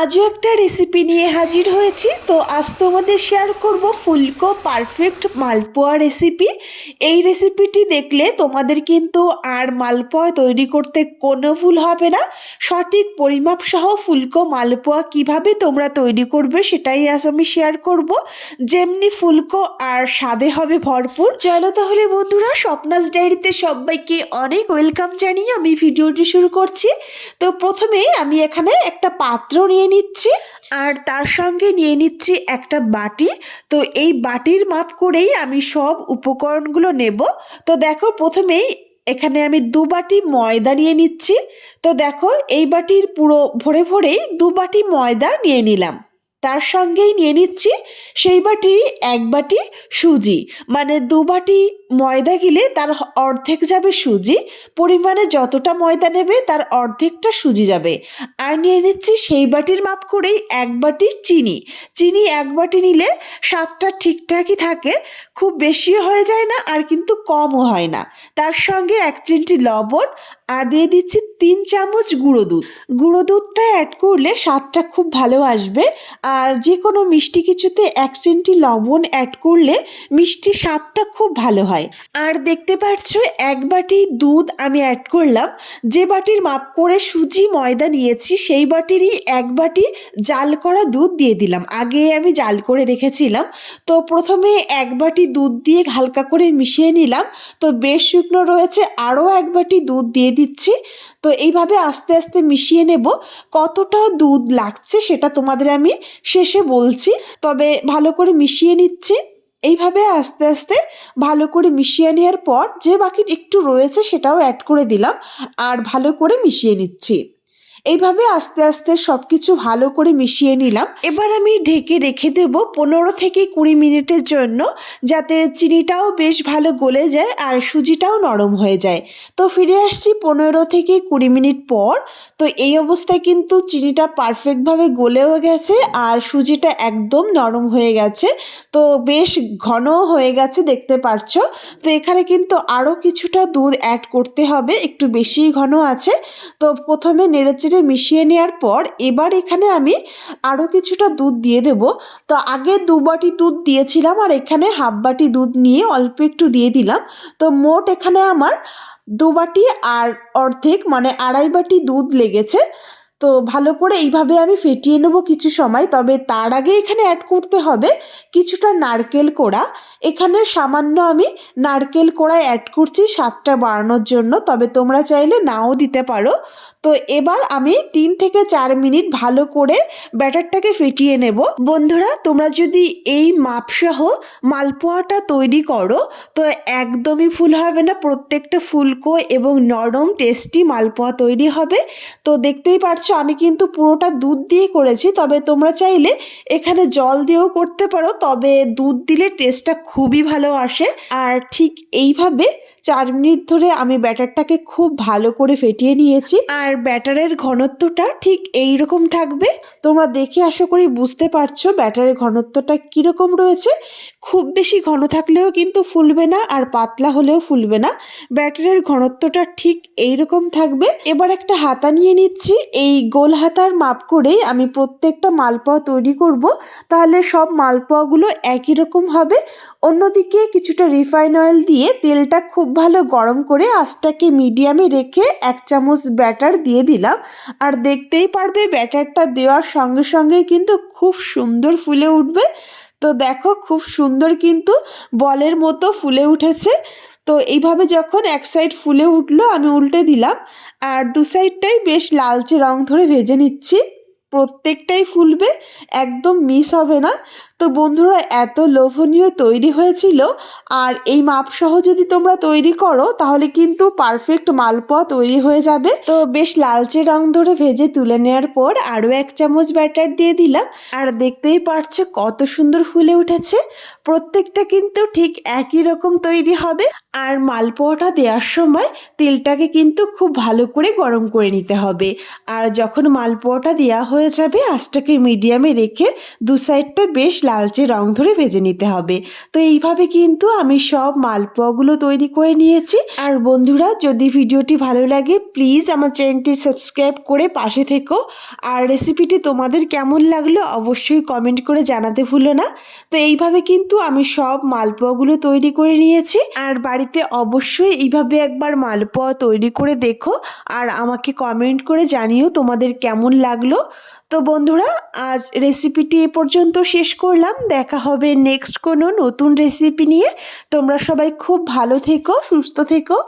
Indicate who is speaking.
Speaker 1: আজও একটা রেসিপি নিয়ে হাজির হয়েছি। তো আজ তোমাদের শেয়ার করব ফুলকো পারফেক্ট মালপোয়া রেসিপি এই রেসিপিটি দেখলে তোমাদের কিন্তু আর মালপোয়া তৈরি করতে কোনো ভুল হবে না। সঠিক পরিমাপ সহ ফুলকো মালপোয়া কীভাবে তোমরা তৈরি করবে সেটাই আজ আমি শেয়ার করব। যেমনি ফুলকো আর স্বাদে হবে ভরপুর। চলো তাহলে বন্ধুরা, স্বপ্নাস ডায়েরিতে সবাইকে অনেক ওয়েলকাম জানিয়ে আমি ভিডিওটি শুরু করছি। তো প্রথমেই আমি এখানে একটা পাত্র নিয়ে নিচ্ছি আর তার সঙ্গে নিয়ে নিচ্ছি একটা বাটি। তো এই বাটির মাপ করেই আমি সব উপকরণগুলো নেব। তো দেখো প্রথমেই এখানে আমি দু বাটি ময়দা নিয়ে নিচ্ছি। তো দেখো এই বাটির পুরো ভরে ভরেই দু বাটি ময়দা নিয়ে নিলাম। তার সঙ্গেই নিয়ে নিচ্ছি। সেই বাটিরই এক বাটি সুজি। মানে দু বাটি ময়দা গিলে তার অর্ধেক যাবে সুজি। পরিমাণে যতটা ময়দা নেবে তার অর্ধেকটা সুজি যাবে। আর নিয়ে নিচ্ছি সেই বাটির মাপ করেই এক বাটি চিনি। চিনি এক বাটি নিলে স্বাদটা ঠিকঠাকই থাকে, খুব বেশিও হয়ে যায় না আর কিন্তু কমও হয় না। তার সঙ্গে এক চিমটি লবণ আর দিয়ে দিচ্ছি তিন চামচ গুঁড়ো দুধ। গুঁড়ো দুধটা অ্যাড করলে স্বাদটা খুব ভালো আসবে। আর যে কোনো মিষ্টি কিছুতে এক চিমটি লবণ অ্যাড করলে মিষ্টি স্বাদটা খুব ভালো হয়। আর দেখতে পাচ্ছ, এক বাটি দুধ আমি অ্যাড করলাম। যে বাটির মাপ করে সুজি, ময়দা নিয়েছি, সেই বাটিরই এক বাটি জাল করা দুধ দিয়ে দিলাম। আগে আমি জাল করে রেখেছিলাম। তো প্রথমে এক বাটি দুধ দিয়ে হালকা করে মিশিয়ে নিলাম। তো বেশ শুকনো রয়েছে, আরও এক বাটি দুধ দিয়ে দিচ্ছি। তো এইভাবে আস্তে আস্তে মিশিয়ে নেব। কতটা দুধ লাগছে সেটা তোমাদের আমি শেষে বলছি। তবে ভালো করে মিশিয়ে নিচ্ছি। এইভাবে আস্তে আস্তে ভালো করে মিশিয়ে নেওয়ার পর যে বাকি একটু রয়েছে সেটাও অ্যাড করে দিলাম। আর ভালো করে মিশিয়ে নিচ্ছি। এইভাবে আস্তে আস্তে সব কিছু ভালো করে মিশিয়ে নিলাম। এবার আমি ঢেকে রেখে দেব পনেরো থেকে কুড়ি মিনিটের জন্য যাতে চিনিটাও বেশ ভালো গলে যায় আর সুজিটাও নরম হয়ে যায়। তো ফিরে আসছি পনেরো থেকে কুড়ি মিনিট পর। তো এই অবস্থায় কিন্তু চিনিটা পারফেক্টভাবে গলেও গেছে আর সুজিটা একদম নরম হয়ে গেছে। তো বেশ ঘনও হয়ে গেছে দেখতে পারছ তো এখানে কিন্তু আরও কিছুটা দুধ অ্যাড করতে হবে। একটু বেশি ঘন আছে। তো প্রথমে নেড়েচেড়ে মিশিয়ে নেওয়ার পর এবার এখানে আমি আরও কিছুটা দুধ দিয়ে দেব। তো আগে দু বাটি দুধ দিয়েছিলাম আর এখানে হাফ বাটি দুধ নিয়ে অল্প একটু দিয়ে দিলাম। তো মোট এখানে আমার দু বাটি আর অর্ধেক মানে আড়াই বাটি দুধ লেগেছে। তো ভালো করে এইভাবে আমি ফেটিয়ে নেব কিছু সময়। তবে তার আগে এখানে অ্যাড করতে হবে কিছুটা নারকেল কোড়া। এখানে সামান্য আমি নারকেল কোড়া অ্যাড করছি স্বাদটা বাড়ানোর জন্য। তবে তোমরা চাইলে নাও দিতে পারো। তো এবার আমি তিন থেকে চার মিনিট ভালো করে ব্যাটারটাকে ফেটিয়ে নেব। বন্ধুরা, তোমরা যদি এই মাপসহ মালপোয়াটা তৈরি করো, তো একদমই ফুল হবে না। প্রত্যেকটা ফুলকো এবং নরম, টেস্টি মালপোয়া তৈরি হবে। তো দেখতেই পারছ, আমি কিন্তু পুরোটা দুধ দিয়ে করেছি। তবে তোমরা চাইলে এখানে জল দিয়েও করতে পারো, তবে দুধ দিলে টেস্টটা খুবই ভালো আসে। আর ঠিক এইভাবে চার মিনিট ধরে আমি ব্যাটারটাকে খুব ভালো করে ফেটিয়ে নিয়েছি। আর ব্যাটারের ঘনত্বটা ঠিক এই রকম থাকবে। তোমরা দেখে আশা করি বুঝতে পারছ ব্যাটারের ঘনত্বটা কীরকম রয়েছে। খুব বেশি ঘন থাকলেও কিন্তু ফুলবে না আর পাতলা হলেও ফুলবে না। ব্যাটারের ঘনত্বটা ঠিক এই রকম থাকবে। এবার একটা হাতা নিয়ে নিচ্ছি। এই গোল হাতার মাপ করেই আমি প্রত্যেকটা মালপোয়া তৈরি করব। তাহলে সব মালপোয়াগুলো একই রকম হবে। অন্যদিকে কিছুটা রিফাইন অয়েল দিয়ে তেলটা খুব ভালো গরম করে আঁচটাকে মিডিয়ামে রেখে এক চামচ ব্যাটার দিয়ে দিলাম। আর দেখতেই পারবে ব্যাটারটা দেওয়ার সঙ্গে সঙ্গে কিন্তু খুব সুন্দর ফুলে উঠবে। তো দেখো খুব সুন্দর কিন্তু বলের মতো ফুলে উঠেছে। তো এইভাবে যখন এক সাইড ফুলে উঠল, আমি উল্টে দিলাম। আর দু সাইডটাই বেশ লালচে রং ধরে ভেজে নিচ্ছি। প্রত্যেকটাই ফুলবে, একদম মিস হবে না। তো বন্ধুরা, এত লোভনীয় তৈরি হয়েছিল, আর এই মাপসহ যদি তোমরা তৈরি করো, তাহলে কিন্তু পারফেক্ট মালপোয়া তৈরি হয়ে যাবে। তো বেশ লালচে রং ধরে ভেজে তুলে নেওয়ার পর আরও এক চামচ ব্যাটার দিয়ে দিলাম। আর দেখতেই পারছ কত সুন্দর ফুলে উঠেছে। প্রত্যেকটা কিন্তু ঠিক একই রকম তৈরি হবে। আর মালপোয়াটা দেওয়ার সময় তেলটাকে কিন্তু খুব ভালো করে গরম করে নিতে হবে। আর যখন মালপোয়াটা দেওয়া হয়ে যাবে, আঁচটাকে মিডিয়ামে রেখে দু সাইডটা বেশ লালচে রং ধরে ভেজে নিতে হবে। তো এইভাবে কিন্তু আমি সব মালপোয়াগুলো তৈরি করে নিয়েছি। আর বন্ধুরা, যদি ভিডিওটি ভালো লাগে প্লিজ আমার চ্যানেলটি সাবস্ক্রাইব করে পাশে থেকো। আর রেসিপিটি তোমাদের কেমন লাগল, অবশ্যই কমেন্ট করে জানাতে ভুলো না। তো এইভাবে কিন্তু আমি সব মালপোয়াগুলো তৈরি করে নিয়েছি। আর বাড়িতে অবশ্যই এইভাবে একবার মালপোয়া তৈরি করে দেখো। আর আমাকে কমেন্ট করে জানিও তোমাদের কেমন লাগল। তো বন্ধুরা, আজ রেসিপিটি এ পর্যন্ত শেষ করলাম। দেখা হবে নেক্সট কোনো নতুন রেসিপি নিয়ে। তোমরা সবাই খুব ভালো থেকো, সুস্থ থেকো।